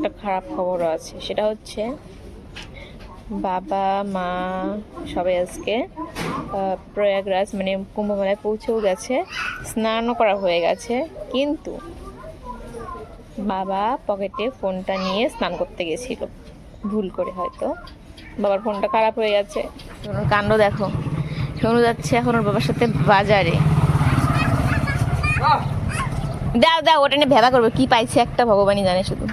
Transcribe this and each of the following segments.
একটা খারাপ খবরও আছে। সেটা হচ্ছে বাবা মা সবাই আজকে প্রয়াগরাজ মানে কুম্ভমেলায় পৌঁছেও গেছে স্নানও করা হয়ে গেছে কিন্তু বাবা পকেটে ফোনটা নিয়ে স্নান করতে গেছিল। ভুল করে হয়তো। বাবার ফোনটা খারাপ হয়ে গেছে। সোনুর কাণ্ড দেখো। সোনু যাচ্ছে এখন ওর বাবার সাথে বাজারে। দাও দাও ওটা নিয়ে ভেবা করবে। কি পাইছে একটা ভগবানই জানে শুধু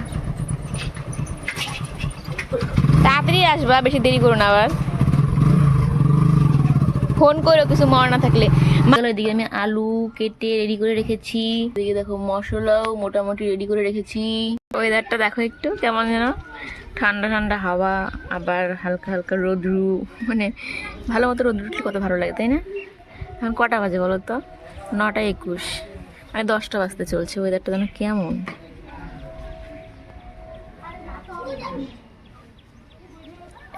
তাড়াতাড়ি আসবা, বেশি দেরি করো না আবার। ফোন করো, কিছু মর না থাকলে। এদিকে আমি আলু কেটে রেডি করে রেখেছি। এদিকে দেখো মশলাও মোটামুটি রেডি করে রেখেছি। ওয়েদারটা দেখো একটু, কেমন যেন। ঠান্ডা ঠান্ডা হাওয়া, আবার হালকা হালকা রোদ্রু। মানে ভালো মতো রোদ্রু উঠলে কত ভালো লাগে, তাই না? এখন কটা বাজে বলো তো? নটা একুশ। মানে দশটা বাজতে চলছে ওয়েদারটা যেন কেমন।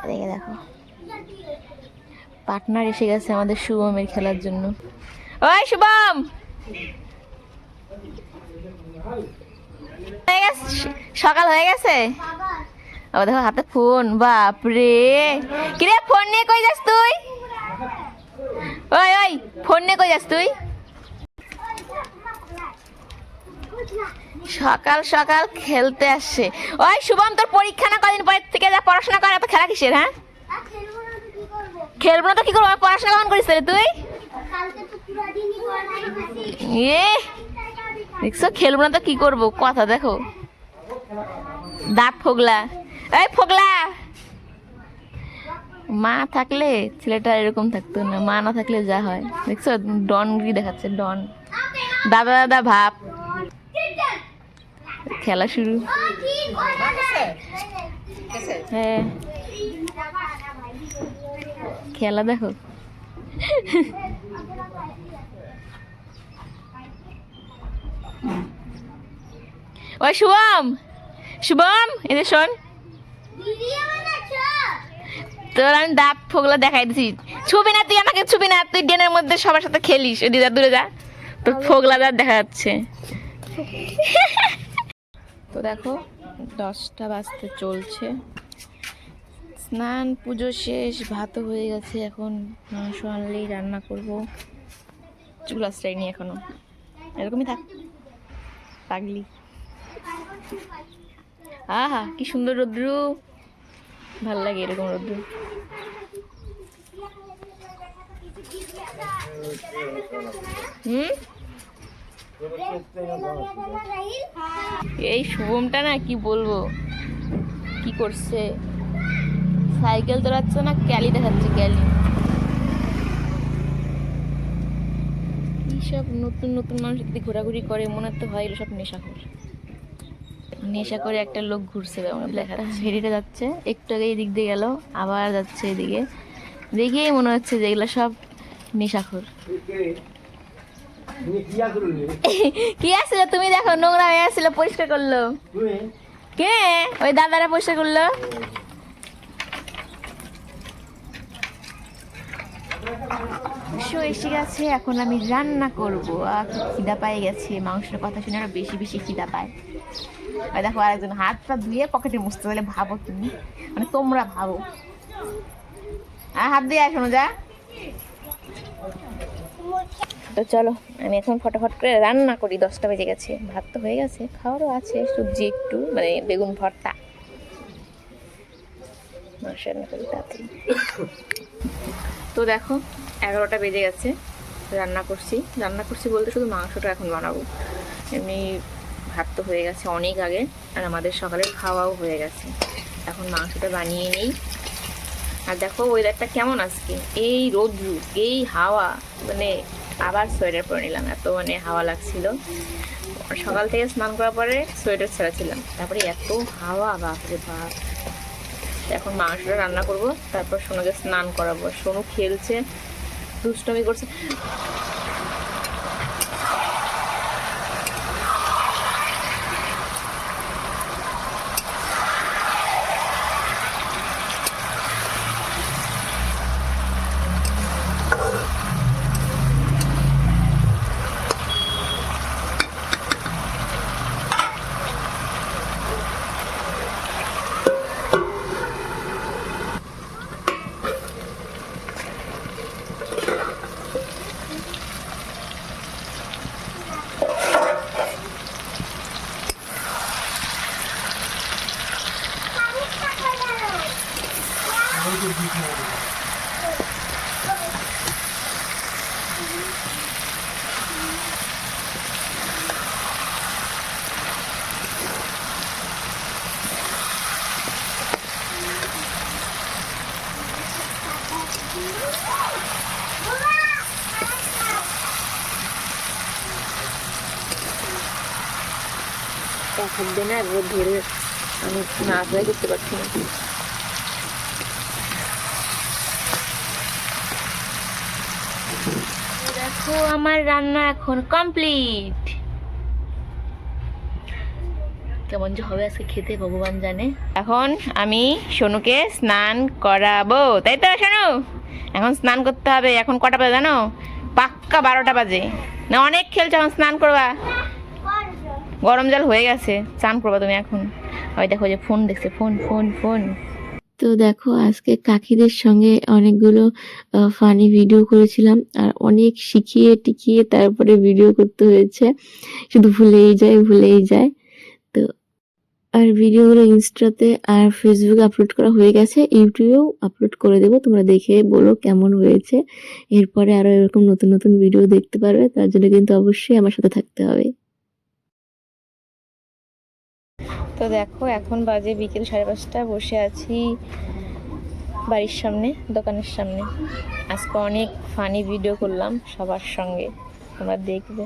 এদিকে দেখো। পার্টনার এসে গেছে আমাদের শুভমের খেলার জন্য। ওই, শুভম! গেছে? সকাল হয়ে গেছে? ও দেখো হাতে ফোন, বাপরে! কিরে, ফোন নিয়ে কই যাস তুই? ওই ওই, ফোন নিয়ে কই যাস তুই? সকাল সকাল খেলতে আসছে ওই শুভম, তোর পরীক্ষা না কদিন পরের থেকে যা পড়াশোনা কর, এত খেলা কিসের হ্যাঁ? খেলব না তো কি করব? পড়াশোনা কখন করিস রে তুই? এ, দেখছ, খেলব না তো কি করব? কথা দেখো। দাঁত ফোগলা। এই ফোগলা! মা থাকলে ছেলেটা এরকম থাকতো না, মা না থাকলে যা হয়। দেখছ ডনগিরি দেখাচ্ছে, ডন। দাদা দাদা, ভাব। খেলা শুরু। হ্যাঁ। খেলা দেখো। ওই শুভম! শুভম এদের শোন। তোর আমি দাঁত ফোগলা দেখাই দিছি। ছবি না তুই আমাকে, ছবি না। তুই ডেনের মধ্যে সবার সাথে খেলিস। ওই দিদা দূরে যা। তোর ফোগলা দাঁত দেখা যাচ্ছে। তো দেখো, দশটা বাজতে চলছে। স্নান, পুজো শেষ, ভাতও হয়ে গেছে এখন। মাংস আনলেই রান্না করব। চুল আশ্রয়নি এখনও। এরকমই থাক। পাগলি। আহা, কি সুন্দর রোদ্রু। ভালো লাগে এরকম রোদ্রু। হুম? এই শুভমটা না কি বলব? কি করছে? সাইকেল চালাচ্ছে না, ক্যালি দেখাচ্ছে, ক্যালি। সব নতুন নতুন মানুষ যদি ঘোরাঘুরি করে, মনে তো হয় সব নেশা নেশাখোর। নেশা করে একটা লোক ঘুরছে লেখাটা হেঁটে যাচ্ছে, একটু আগে এদিক দিয়ে গেল, আবার যাচ্ছে এদিকে। দেখেই মনে হচ্ছে যে এগুলো সব নেশাখোর। কি আসছিল তুমি দেখো নোংরা হয়ে আসছিল পরিষ্কার করল। কে? ওই দাদারা পরিষ্কার করল। মাংস এসে গেছে এখন আমি রান্না করব। খিদা পাই গেছে মাংসের কথা শুনে আরও বেশি বেশি খিদা পায়। আর দেখো আরেকজন হাত পা ধুয়ে পকেটে মুছতে পারলে ভাবো তুমি। মানে তোমরা ভাবো। আর হাত দিয়ে আসো যা তো চলো, আমি এখন ফটাফট করে রান্না করি। দশটা বেজে গেছে, ভাত তো হয়ে গেছে, খাওয়ারও আছে, সবজি একটু মানে বেগুন ভর্তা। মাংস রান্না করি তাড়াতাড়ি। তো দেখো, এগারোটা বেজে গেছে, রান্না করছি। রান্না করছি বলতে শুধু মাংসটা এখন বানাবো। এমনি ভাত তো হয়ে গেছে অনেক আগে, আর আমাদের সকালে খাওয়াও হয়ে গেছে। এখন মাংসটা বানিয়ে নিই। আর দেখো ওয়েদারটা কেমন আজকে? এই রোদ্রু, এই হাওয়া মানে আবার সোয়েটার পরে নিলাম, এত মানে হাওয়া লাগছিল। সকাল থেকে স্নান করার পরে সোয়েটার ছেড়েছিলাম তারপরে এত হাওয়া, বাপরে বাপ। এখন মাংসটা রান্না করব, তারপর সোনুকে স্নান করাবো। সোনু খেলছে, দুষ্টমি করছে। না একবার ধরে আমি করতে পারছি না। দেখো, আমার রান্না এখন কমপ্লিট কেমন যে হবে আজকে খেতে, ভগবান জানে। এখন আমি সোনুকে স্নান করাবো। তাই তো, সোনু? এখন স্নান করতে হবে। এখন কটা বাজে জানো? পাক্কা বারোটা বাজে। না, অনেক খেলছে, এখন স্নান করবা। গরম জল হয়ে গেছে। চান করবা তুমি এখন। ওই দেখো যে ফোন দেখছে, ফোন ফোন ফোন। তো দেখো, আজকে কাকিদের সঙ্গে অনেকগুলো ফানি ভিডিও করেছিলাম আর অনেক শিখিয়ে টিকিয়ে তারপরে ভিডিও করতে হয়েছে। শুধু ভুলেই যায় ভুলেই যায়। তো আর ভিডিওগুলো ইনস্টাতে আর ফেসবুকে আপলোড করা হয়ে গেছে। ইউটিউবেও আপলোড করে দেবো, তোমরা দেখে বলো কেমন হয়েছে। এরপরে আরও এরকম নতুন নতুন ভিডিও দেখতে পারবে। তার জন্য কিন্তু অবশ্যই আমার সাথে থাকতে হবে। তো দেখো, এখন বাজে বিকেল সাড়ে পাঁচটা, বসে আছি বাড়ির সামনে, দোকানের সামনে। আজকে অনেক ফানি ভিডিও করলাম সবার সঙ্গে, তোমরা দেখবে।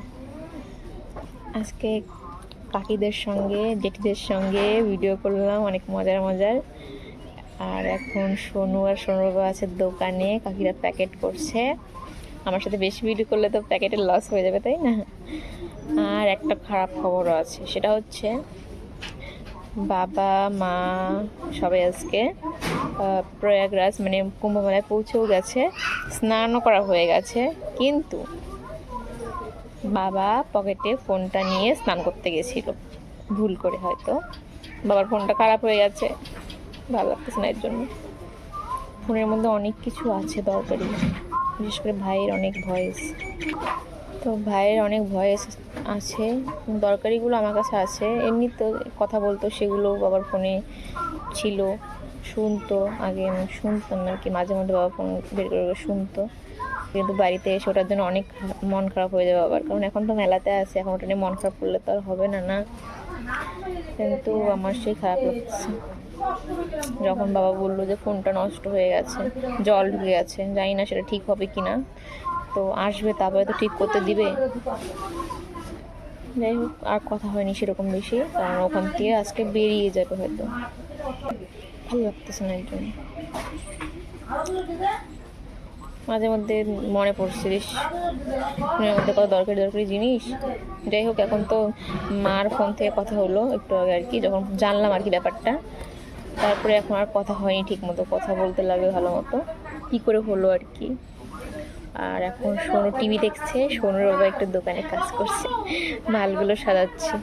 আজকে কাকিদের সঙ্গে, জেঠিদের সঙ্গে ভিডিও করলাম, অনেক মজার মজার। আর এখন সোনু আর সোনু বাবা আছে দোকানে, কাকিরা প্যাকেট করছে। আমার সাথে বেশি ভিডিও করলে তো প্যাকেটের লস হয়ে যাবে, তাই না? আর একটা খারাপ খবরও আছে, সেটা হচ্ছে বাবা, মা, সবাই আজকে প্রয়াগরাজ মানে কুম্ভমেলায় পৌঁছেও গেছে, স্নানও করা হয়ে গেছে, কিন্তু বাবা পকেটে ফোনটা নিয়ে স্নান করতে গেছিল। ভুল করে হয়তো। বাবার ফোনটা খারাপ হয়ে গেছে। ভালো লাগতেছে না এর জন্য। ফোনের মধ্যে অনেক কিছু আছে দরকারি। বিশেষ করে ভাইয়ের অনেক ভয়েস। তো ভাইয়ের অনেক ভয়েস আছে দরকারিগুলো আমার কাছে আছে। এমনি তো কথা বলতো, সেগুলো বাবার ফোনে ছিল, শুনতো, আগে শুনতাম না কি। মাঝে মধ্যে বাবা ফোন বের করে শুনতো। কিন্তু বাড়িতে এসে ওটার জন্য অনেক মন খারাপ হয়ে যাবে বাবার। কারণ এখন তো মেলাতে আছে, এখন ওটা নিয়ে মন খারাপ করলে তো আর হবে না না? কিন্তু আমার সেই খারাপ লাগছে। যখন বাবা বলল যে ফোনটা নষ্ট হয়ে গেছে, জল ঢুকে গেছে, জানি না সেটা ঠিক হবে কি না তো আসবে তারপরে তো ঠিক করতে দিবে। যাই হোক আর কথা হয়নি সেরকম বেশি কারণ ওখান থেকে আজকে বেরিয়ে যাবে হয়তো। ভালো লাগতেছে না একজন মাঝে মধ্যে মনে পড়ছে ইস, ফোনের মধ্যে কত দরকারি দরকারি জিনিস। যাই হোক এখন তো মার ফোন থেকে কথা হলো একটু আগে আর কি যখন জানলাম আর কি ব্যাপারটা। তারপরে এখন আর কথা হয়নি ঠিক মতো কথা বলতে লাগে ভালো মতো। কী করে হলো আর কি? আর এখন সোনু টিভি দেখছে। সোনুর বাবা একটু দোকানে কাজ করছে। মালগুলো সাজাচ্ছে।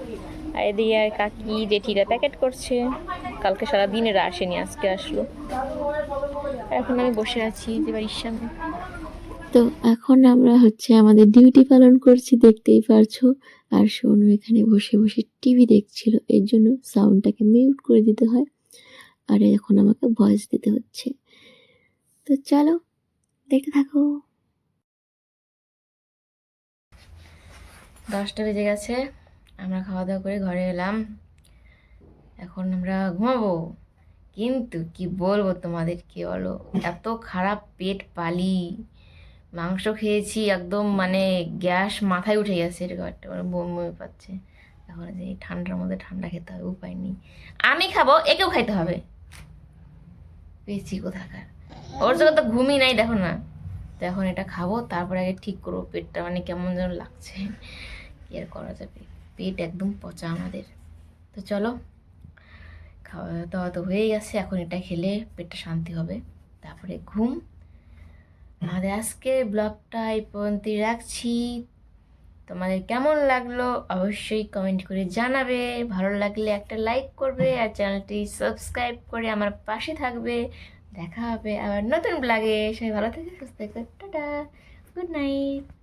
আর এদিকে আর কাকি, জেঠিরা প্যাকেট করছে। কালকে সারাদিন এরা আসেনি, আজকে আসলো। এখন আমি বসে আছি যে বাড়ির সামনে। তো এখন আমরা হচ্ছে আমাদের ডিউটি পালন করছি, দেখতেই পারছ। আর সোনু এখানে বসে বসে টিভি দেখছিল। এর জন্য সাউন্ডটাকে মিউট করে দিতে হয়। আর এখন আমাকে ভয়েস দিতে হচ্ছে। তো চলো, দেখতে থাকো। দশটা বেজে গেছে, আমরা খাওয়া দাওয়া করে ঘরে এলাম। এখন আমরা ঘুমাবো। কিন্তু কি বলব তোমাদেরকে বলো? এত খারাপ পেট পালি। মাংস খেয়েছি একদম মানে গ্যাস মাথায় উঠে গেছে এরকম একটা মানে বমি বমি পাচ্ছে। এখন যে ঠান্ডার মধ্যে ঠান্ডা খেতে হবে, উপায় নেই। আমি খাব, একেও খাইতে হবে। পেয়েছি কোথাকার। ওর জন্য তো ঘুমই নাই, দেখো না। তো এখন এটা খাব, তারপরে আগে ঠিক করব পেটটা মানে কেমন যেন লাগছে। আর করা যাবে। পেট একদম পচা আমাদের। তো চলো, খাওয়া দাওয়া তো হয়ে গেছে, এখন এটা খেলে পেটটা শান্তি হবে। তারপরে ঘুম। আমাদের আজকে ব্লগটা এই পর্যন্তই রাখছি। তোমাদের কেমন লাগল অবশ্যই কমেন্ট করে জানাবে। ভালো লাগলে একটা লাইক করবে আর চ্যানেলটি সাবস্ক্রাইব করে আমার পাশে থাকবে। দেখা হবে আবার নতুন ব্লগে। সবাই ভালো থেকে, সুস্থ থেকে। Ta ta. Good night.